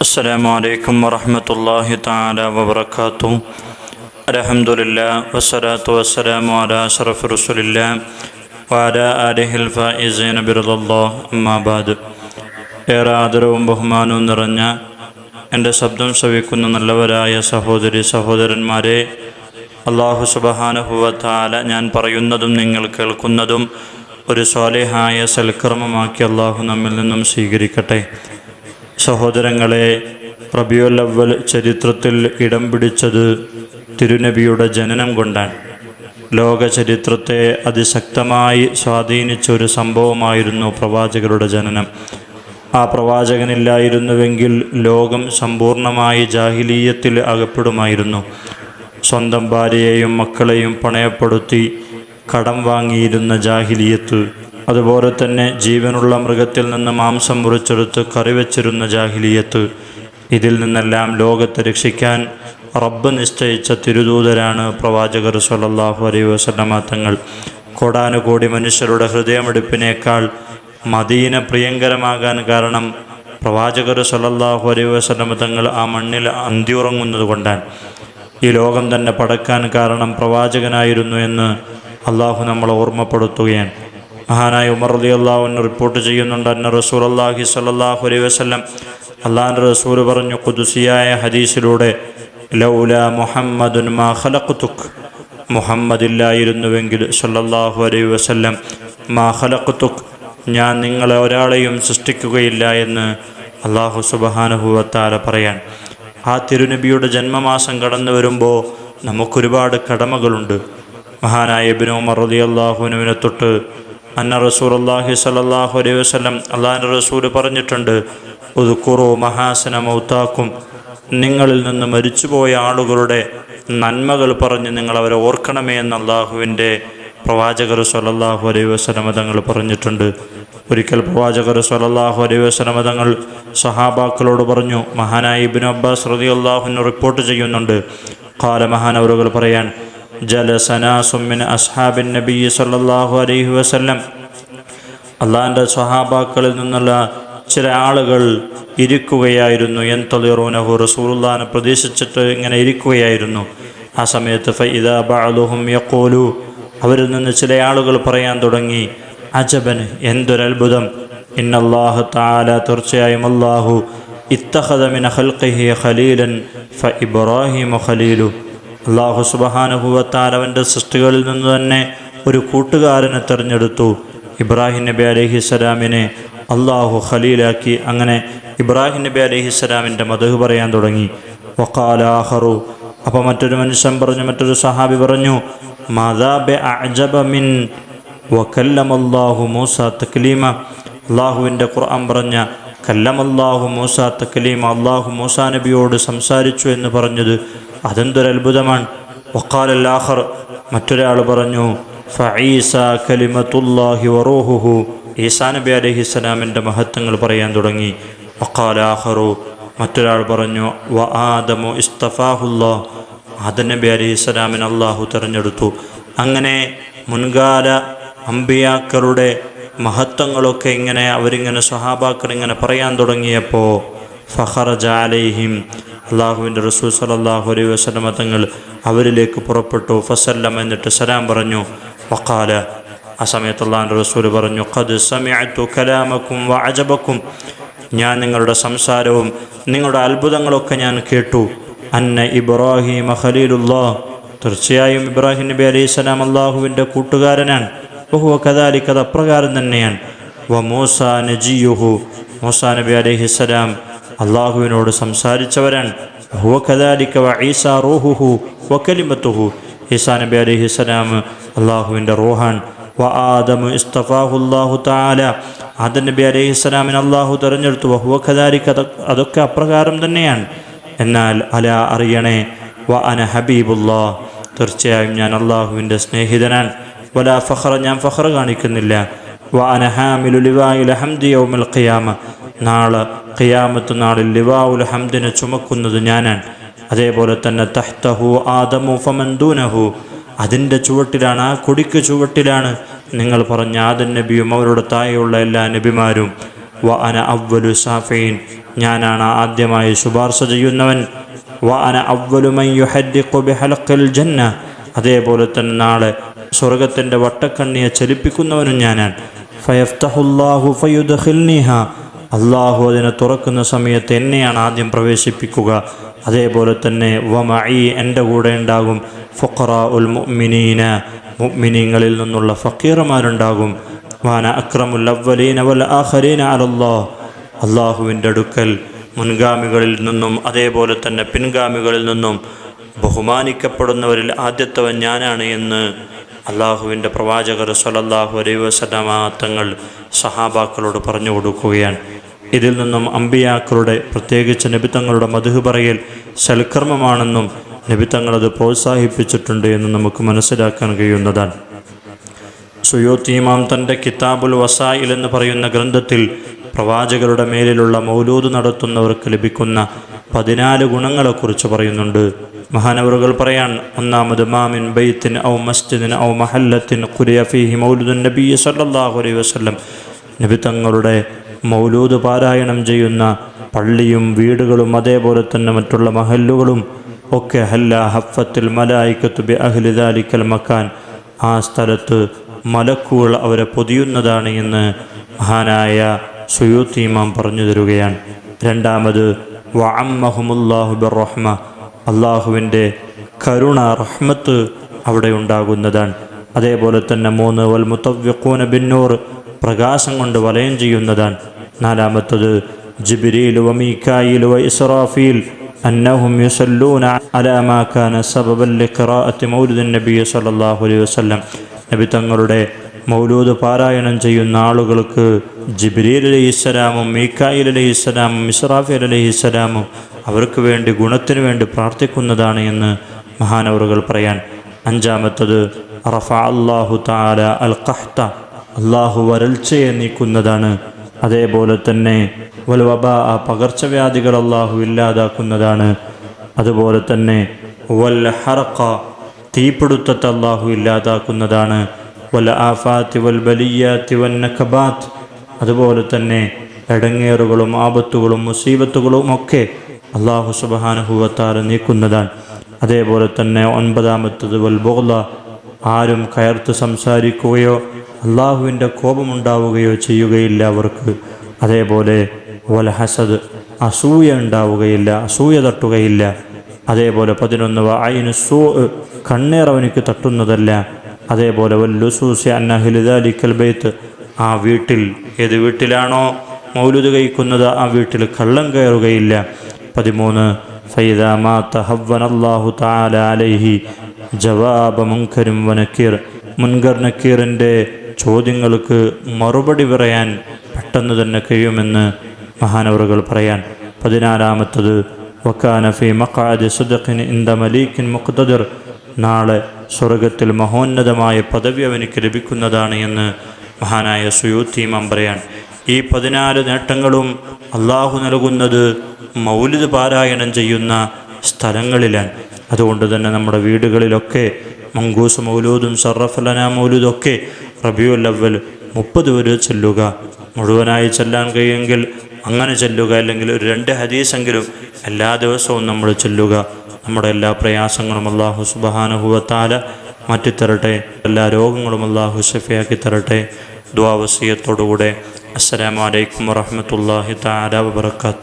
السلام عليكم ورحمة الله تعالى وبركاته الحمد لله والصلاة والسلام على أشرف رسول الله وعلى آله الفائزين برضا الله أما بعد ഏറെ ആദരവും ബഹുമാനവും നിറഞ്ഞ എൻ്റെ ശബ്ദം ശ്രവിക്കുന്ന നല്ലവരായ സഹോദരി സഹോദരന്മാരെ അള്ളാഹു സുബഹാനുഭവത്താല ഞാൻ പറയുന്നതും നിങ്ങൾ കേൾക്കുന്നതും ഒരു സ്വാലിഹായ സൽക്കർമ്മമാക്കി അള്ളാഹു നമ്മിൽ നിന്നും സ്വീകരിക്കട്ടെ സഹോദരങ്ങളെ റബിയുൽ അവൽ ചരിത്രത്തിൽ ഇടം പിടിച്ചത് തിരുനബിയുടെ ജനനം കൊണ്ടാണ്. ലോക ചരിത്രത്തെ അതിശക്തമായി സ്വാധീനിച്ച ഒരു സംഭവമായിരുന്നു പ്രവാചകരുടെ ജനനം. ആ പ്രവാചകനില്ലായിരുന്നുവെങ്കിൽ ലോകം സമ്പൂർണമായി ജാഹിലീയത്തിൽ അകപ്പെടുമായിരുന്നു. സ്വന്തം ഭാര്യയെയും മക്കളെയും പണയപ്പെടുത്തി കടം വാങ്ങിയിരുന്ന ജാഹിലിയത്ത് അതുപോലെ തന്നെ ജീവനുള്ള മൃഗത്തിൽ നിന്ന് മാംസം മുറിച്ചെടുത്ത് കറിവെച്ചിരുന്ന ജാഹിലിയത്ത്. ഇതിൽ നിന്നെല്ലാം ലോകത്തെ രക്ഷിക്കാൻ റബ്ബ് നിശ്ചയിച്ച തിരുദൂതരാണ് പ്രവാചകർ സല്ലല്ലാഹു അലൈ വസല്ലമ തങ്ങൾ. കോടാനുകോടി മനുഷ്യരുടെ ഹൃദയമെടുപ്പിനേക്കാൾ മദീന പ്രിയങ്കരമാകാൻ കാരണം പ്രവാചകർ സല്ലല്ലാഹു അലൈ വസല്ലമ തങ്ങൾ ആ മണ്ണിൽ അന്തിയുറങ്ങുന്നത് കൊണ്ടാണ്. ഈ ലോകം തന്നെ പടക്കാൻ കാരണം പ്രവാചകനായിരുന്നു എന്ന് അള്ളാഹു നമ്മളെ ഓർമ്മപ്പെടുത്തുകയാണ്. മഹാനായ ഉമർ അലി അള്ളാഹുവിന് റിപ്പോർട്ട് ചെയ്യുന്നുണ്ട് അന്ന റസൂൽ അള്ളാഹി സല്ലാഹു അലൈ വസ്ലം അള്ളാഹിന്റെ റസൂൽ പറഞ്ഞു കുതുസിയായ ഹദീസിലൂടെ ലൗല മുഹമ്മദുൻ മാ ഖലഖ്തുക് മുഹമ്മദ് ഇല്ലായിരുന്നുവെങ്കിൽ സല്ലല്ലാഹു അലൈഹി വസല്ലം മാ ഖലഖ്തുക് ഞാൻ നിങ്ങളെ ഒരാളെയും സൃഷ്ടിക്കുകയില്ല എന്ന് അള്ളാഹു സുബഹാനുഭൂവത്താല പറയാൻ. ആ തിരുനബിയുടെ ജന്മമാസം കടന്നു വരുമ്പോൾ നമുക്കൊരുപാട് കടമകളുണ്ട്. മഹാനായ ബിനോമർ മറുതി അള്ളാഹുനുവിനെ തൊട്ട് അന്ന റസൂൽ അള്ളാഹി സലാഹു അലൈഹി വസ്ലം അള്ളാഹിന്റെ റസൂൽ പറഞ്ഞിട്ടുണ്ട് ഉദുക്കുറു മഹാസന മൗത്താക്കും. നിങ്ങളിൽ നിന്ന് മരിച്ചുപോയ ആളുകളുടെ നന്മകൾ പറഞ്ഞ് നിങ്ങൾ അവരെ ഓർക്കണമേ എന്ന് അള്ളാഹുവിന്റെ പ്രവാചകർ സലല്ലാഹു അലൈഹി വസ്ലമ തങ്ങൾ പറഞ്ഞിട്ടുണ്ട്. ഒരിക്കൽ പ്രവാചകർ സലല്ലാഹു അലൈഹി വസ്ലമ തങ്ങൾ സഹാബാക്കളോട് പറഞ്ഞു മഹാനായി ഇബിൻ അബ്ബാസ് റതി അള്ളാഹുവിന് റിപ്പോർട്ട് ചെയ്യുന്നുണ്ട്. കാല പറയാൻ ജലസനാസുമിൻ അസ്ഹാബിൻ നബി സല്ലല്ലാഹു അലൈഹി വസല്ലം. അള്ളാഹിന്റെ സ്വഹാബാക്കളിൽ നിന്നുള്ള ചില ആളുകൾ ഇരിക്കുകയായിരുന്നു. എൻ തൊളിറൂനഹു റസൂലുള്ളാനെ പ്രതീക്ഷിച്ചിട്ട് ഇങ്ങനെ ഇരിക്കുകയായിരുന്നു. ആ സമയത്ത് ഫൈദ ബഅലുഹും യഖൂലു അവരിൽ നിന്ന് ചില ആളുകൾ പറയാൻ തുടങ്ങി. അജബന് എന്തൊരത്ഭുതം. ഇന്നല്ലാഹു താല തീർച്ചയായും അള്ളാഹു ഇത്തഹദ മിന ഖൽഖിഹി ഖലീലൻ ഫ ഇബ്രാഹിമു ഖലീലു. അള്ളാഹു സുബഹാനുഭവത്താൽ അവന്റെ സൃഷ്ടികളിൽ നിന്ന് തന്നെ ഒരു കൂട്ടുകാരനെ തിരഞ്ഞെടുത്തു. ഇബ്രാഹിം നബി അലഹിസ്സലാമിനെ അള്ളാഹു ഖലീലാക്കി. അങ്ങനെ ഇബ്രാഹിം നബി അലഹിസ്സലാമിന്റെ മധു പറയാൻ തുടങ്ങി. വക്കാലാഹറു അപ്പോൾ മറ്റൊരു മനുഷ്യൻ പറഞ്ഞു മറ്റൊരു സഹാബി പറഞ്ഞു മദാബെ അജബമിൻ വക്കല്ലമല്ലാഹു മൂസ തക്ലീമ. അള്ളാഹുവിന്റെ ഖുർആൻ പറഞ്ഞ കല്ലമല്ലാഹു മൂസ തക്ലീമ അള്ളാഹു മൂസ നബിയോട് സംസാരിച്ചു എന്ന് പറഞ്ഞത് അതെന്തൊരു അത്ഭുതമാണ്. വക്കാലല്ലാഹർ മറ്റൊരാൾ പറഞ്ഞു ഫഈസ കലിമത്തുല്ലാഹി ഈസാ നബി അലഹിസ്സലാമിന്റെ മഹത്വങ്ങൾ പറയാൻ തുടങ്ങി. വക്കാലാഹറു മറ്റൊരാൾ പറഞ്ഞു വ ആദമു ഇസ്തഫാഹുല്ലാ. ആദം നബി അലഹിസ്സലാമിന് അള്ളാഹു തിരഞ്ഞെടുത്തു. അങ്ങനെ മുൻകാല അമ്പിയാക്കളുടെ മഹത്വങ്ങളൊക്കെ ഇങ്ങനെ അവരിങ്ങനെ സ്വഹാബാക്കൾ ഇങ്ങനെ പറയാൻ തുടങ്ങിയപ്പോൾ ഫഹറജ അലൈഹിം. അള്ളാഹുവിന്റെ റസൂൽ സലാഹു അലൈ വസ്ലമ തങ്ങൾ അവരിലേക്ക് പുറപ്പെട്ടു. ഫസല്ലം എന്നിട്ട് സലാം പറഞ്ഞു. വക്കാല ആ സമയത്ത് അള്ളാഹിന്റെ റസൂൽ പറഞ്ഞു ഖദ് സമയത്തു കലാമക്കും വ അജബക്കും. ഞാൻ നിങ്ങളുടെ സംസാരവും നിങ്ങളുടെ അത്ഭുതങ്ങളൊക്കെ ഞാൻ കേട്ടു. അന്ന ഇബ്രാഹിം ഖലീലുല്ലാ തീർച്ചയായും ഇബ്രാഹിം നബി അലൈഹി സ്വലാം അള്ളാഹുവിന്റെ കൂട്ടുകാരനാണ്. ബഹുവ കഥാലിക്കത് അപ്രകാരം തന്നെയാണ്. വ മൂസ നജിയുഹു. മൂസ നബി അലൈഹി സ്വലാം അള്ളാഹുവിനോട് സംസാരിച്ചവരാണ്. ഈസാ നബി അലൈഹി സ്വലാം അള്ളാഹുവിന്റെ റോഹാൻ. വ ആദമു ഇസ്തഫാഹുല്ലാഹു നബി അള്ളാഹു തെരഞ്ഞെടുത്തു. വഹുവ അതൊക്കെ അപ്രകാരം തന്നെയാണ്. എന്നാൽ അല അറിയണേ വ അന ഹബീബുല്ലാ. തീർച്ചയായും ഞാൻ അള്ളാഹുവിന്റെ സ്നേഹിതനാണ്. വല ഫഹ്റ ഞാൻ ഫഹ്റ കാണിക്കുന്നില്ല. വ അന ഹാമിലു ലിവായുൽ ഹംദി യൗമൽ ഖിയാമ. നാളെ ഖിയാമത്ത് നാളിൽ ലിവാഉൽ ഹംദിനെ ചുമക്കുന്നത് ഞാനാണ്. അതേപോലെ തന്നെ തഹ്തഹു ആദമു ഫമന്ദൂനഹു അതിന്റെ ചുവട്ടിലാണ് ആ കൊടിക്ക് ചുവട്ടിലാണ് നിങ്ങൾ പറഞ്ഞ ആദൻ നബിയും അവരുടെ താഴെയുള്ള എല്ലാ നബിമാരും. വ അന അവ്വലു സാഫീൻ. ഞാനാണ് ആദ്യമായി ശുപാർശ ചെയ്യുന്നവൻ. വാന അവലുമയ്യുഹദ്ദിഖു ജന്ന. അതേപോലെ തന്നെ നാളെ സ്വർഗത്തിന്റെ വട്ടക്കണ്ണിയെ ചലിപ്പിക്കുന്നവനും ഞാനാണ്. ഫയഫ്തഹുല്ലാഹു ഫയുദ്ഖിൽനിഹ. അള്ളാഹു അതിനെ തുറക്കുന്ന സമയത്ത് എന്നെയാണ് ആദ്യം പ്രവേശിപ്പിക്കുക. അതേപോലെ തന്നെ വമഈ എന്റെ കൂടെ ഉണ്ടാകും. ഫുഖറ ഉൽ മുഅ്മിനീന മുഅ്മിനീങ്ങളിൽ നിന്നുള്ള ഫക്കീറുമാരുണ്ടാകും വാന അക്രമുൽ അവലീന വൽ ആഖരീന അലല്ലാഹ്. അള്ളാഹുവിന്റെ അടുക്കൽ മുൻഗാമികളിൽ നിന്നും അതേപോലെ തന്നെ പിൻഗാമികളിൽ നിന്നും ബഹുമാനിക്കപ്പെടുന്നവരിൽ ആദ്യത്തവൻ ഞാനാണ് എന്ന് അള്ളാഹുവിന്റെ പ്രവാചകർ സലല്ലാഹു അലൈ വസലമ തങ്ങൾ സഹാബാക്കളോട് പറഞ്ഞു കൊടുക്കുകയാണ്. ഇതിൽ നിന്നും അമ്പിയാക്കളുടെ പ്രത്യേകിച്ച് നബിത്തങ്ങളുടെ മധു പറയൽ സൽക്കർമ്മമാണെന്നും നബിത്തങ്ങളത് പ്രോത്സാഹിപ്പിച്ചിട്ടുണ്ട് എന്ന് നമുക്ക് മനസ്സിലാക്കാൻ കഴിയുന്നതാണ്. സുയോത്തീമാം തന്റെ കിതാബുൽ വസായിൽ എന്ന് പറയുന്ന ഗ്രന്ഥത്തിൽ പ്രവാചകരുടെ മേലിലുള്ള മൗലൂദ് നടത്തുന്നവർക്ക് ലഭിക്കുന്ന പതിനാല് ഗുണങ്ങളെക്കുറിച്ച് പറയുന്നുണ്ട്. മഹാനവറുകൾ പറയാൻ ഒന്നാമത് മാമിൻ ബൈത്തിൻ ഔ മസ്ജിദിൻ ഔ മഹല്ലത്തിൻ കുരിയഫിഹി മൗലൂദുൻ നബി സല്ലാഹുലൈ അലൈഹി വസ്ലം നബി തങ്ങളുടെ മൗലൂദ് പാരായണം ചെയ്യുന്ന പള്ളിയും വീടുകളും അതേപോലെ തന്നെ മറ്റുള്ള മഹല്ലുകളും ഒക്കെ ഹല്ല ഹഫത്തിൽ മലായിക്കത്ത് ബി അഹ്ലിദാലിക്കൽ മക്കാൻ ആ സ്ഥലത്ത് മലക്കുകൾ അവരെ പൊതിയുന്നതാണ് എന്ന് മഹാനായ സുയൂത്തീമാം പറഞ്ഞു തരുകയാണ്. രണ്ടാമത് വഅമ്മഹുമുല്ലാഹു ബിർറഹ്മ അള്ളാഹുവിന്റെ കരുണ റഹ്മത്ത് അവിടെ ഉണ്ടാകുന്നതാണ്. അതേപോലെ തന്നെ മൂന്ന് വൽ മുത്തവ്യക്കൂന ബിന്നൂർ. പ്രകാശം കൊണ്ട് വലയം ചെയ്യുന്നതാണ് നാലാമത്തത് മൗലിദിൻ നബി സല്ലല്ലാഹു അലൈഹി വസല്ലം. നബി തങ്ങളുടെ മൗലൂദ് പാരായണം ചെയ്യുന്ന ആളുകൾക്ക് ജിബ്രീൽ അലൈഹിസ്സലാമും മീക്കായിൽ അലൈഹിസ്സലാമും ഇസ്രാഫീൽ അലൈഹിസ്സലാമും അവർക്ക് വേണ്ടി ഗുണത്തിനു വേണ്ടി പ്രാർത്ഥിക്കുന്നതാണ് എന്ന് മഹാനവറുകൾ പറയാൻ. അഞ്ചാമത്തത് റഫ അള്ളാഹു താല അൽ ഖഹ്ത. അള്ളാഹു വരൾച്ചയെ നീക്കുന്നതാണ്. അതേപോലെ തന്നെ വൽവബ ആ പകർച്ചവ്യാധികൾ അള്ളാഹു ഇല്ലാതാക്കുന്നതാണ്. അതുപോലെ തന്നെ വൽ ഹറക്ക തീപിടുത്തത്തെ അള്ളാഹു ഇല്ലാതാക്കുന്നതാണ്. വൽ ആഫാത്തി വൽ ബലിയാത്തി വൻ നഖബാത്ത് അതുപോലെ തന്നെ എടങ്ങേറുകളും ആപത്തുകളും മുസീബത്തുകളും ഒക്കെ അള്ളാഹു സുബഹാനുഭവത്താൽ നീക്കുന്നതാണ്. അതേപോലെ തന്നെ ഒൻപതാമത്തത് വൽ ബോല ആരും കയർത്ത് സംസാരിക്കുകയോ അള്ളാഹുവിന്റെ കോപമുണ്ടാവുകയോ ചെയ്യുകയില്ല അവർക്ക്. അതേപോലെ വൽ ഹസദ് അസൂയ ഉണ്ടാവുകയില്ല അസൂയ തട്ടുകയില്ല. അതേപോലെ പതിനൊന്ന് അയിന് സൂ കണ്ണേർ അവനിക്ക് തട്ടുന്നതല്ല. അതേപോലെ വല്ലുസൂസി അന്നഹിലിതാലിക്കൽ ബെയ്ത്ത് ആ വീട്ടിൽ ഏത് വീട്ടിലാണോ മൗലുദ് കഴിക്കുന്നത് ആ വീട്ടിൽ കള്ളം കയറുകയില്ല. പതിമൂന്ന് ഫൈദാമാ തഹവൻ അള്ളാഹു താല അലൈഹി ജവാബ മുൻകരും വനക്കീർ മുൻകർ നക്കീറിന്റെ ചോദ്യങ്ങൾക്ക് മറുപടി പറയാൻ പെട്ടെന്ന് തന്നെ കഴിയുമെന്ന് മഹാനവറുകൾ പറയാൻ. പതിനാലാമത്തത് വക്കാനഫി മക്കാദ് സുദഖിൻ ഇന്ദ മലീഖിൻ മുഖ്തദിർ. നാളെ സ്വർഗത്തിൽ മഹോന്നതമായ പദവി അവനിക്ക് ലഭിക്കുന്നതാണ് എന്ന് മഹാനായ സുയൂത്തീമാം പറയാൻ. ഈ പതിനാല് നേട്ടങ്ങളും അള്ളാഹു നൽകുന്നത് മൗലിദ് പാരായണം ചെയ്യുന്ന സ്ഥലങ്ങളിലാണ്. അതുകൊണ്ട് തന്നെ നമ്മുടെ വീടുകളിലൊക്കെ മങ്കൂസ് മൗലൂദും സറഫലന മൗലൂദൊക്കെ റബിയുൽ അവൽ മുപ്പത് വരെ ചെല്ലുക. മുഴുവനായി ചെല്ലാൻ കഴിയുമെങ്കിൽ അങ്ങനെ ചെല്ലുക. അല്ലെങ്കിൽ ഒരു രണ്ട് ഹദീസെങ്കിലും എല്ലാ ദിവസവും നമ്മൾ ചെല്ലുക. നമ്മുടെ എല്ലാ പ്രയാസങ്ങളും അള്ളാഹു സുബഹാനുഭവത്താല മാറ്റിത്തരട്ടെ. എല്ലാ രോഗങ്ങളും അള്ളാഹു ഷഫിയാക്കി തരട്ടെ. ദ്വാവസീയത്തോടുകൂടെ അസ്സലാമലൈക്കും വറഹമത്തല്ലാഹി താല വബർക്കാത്ത്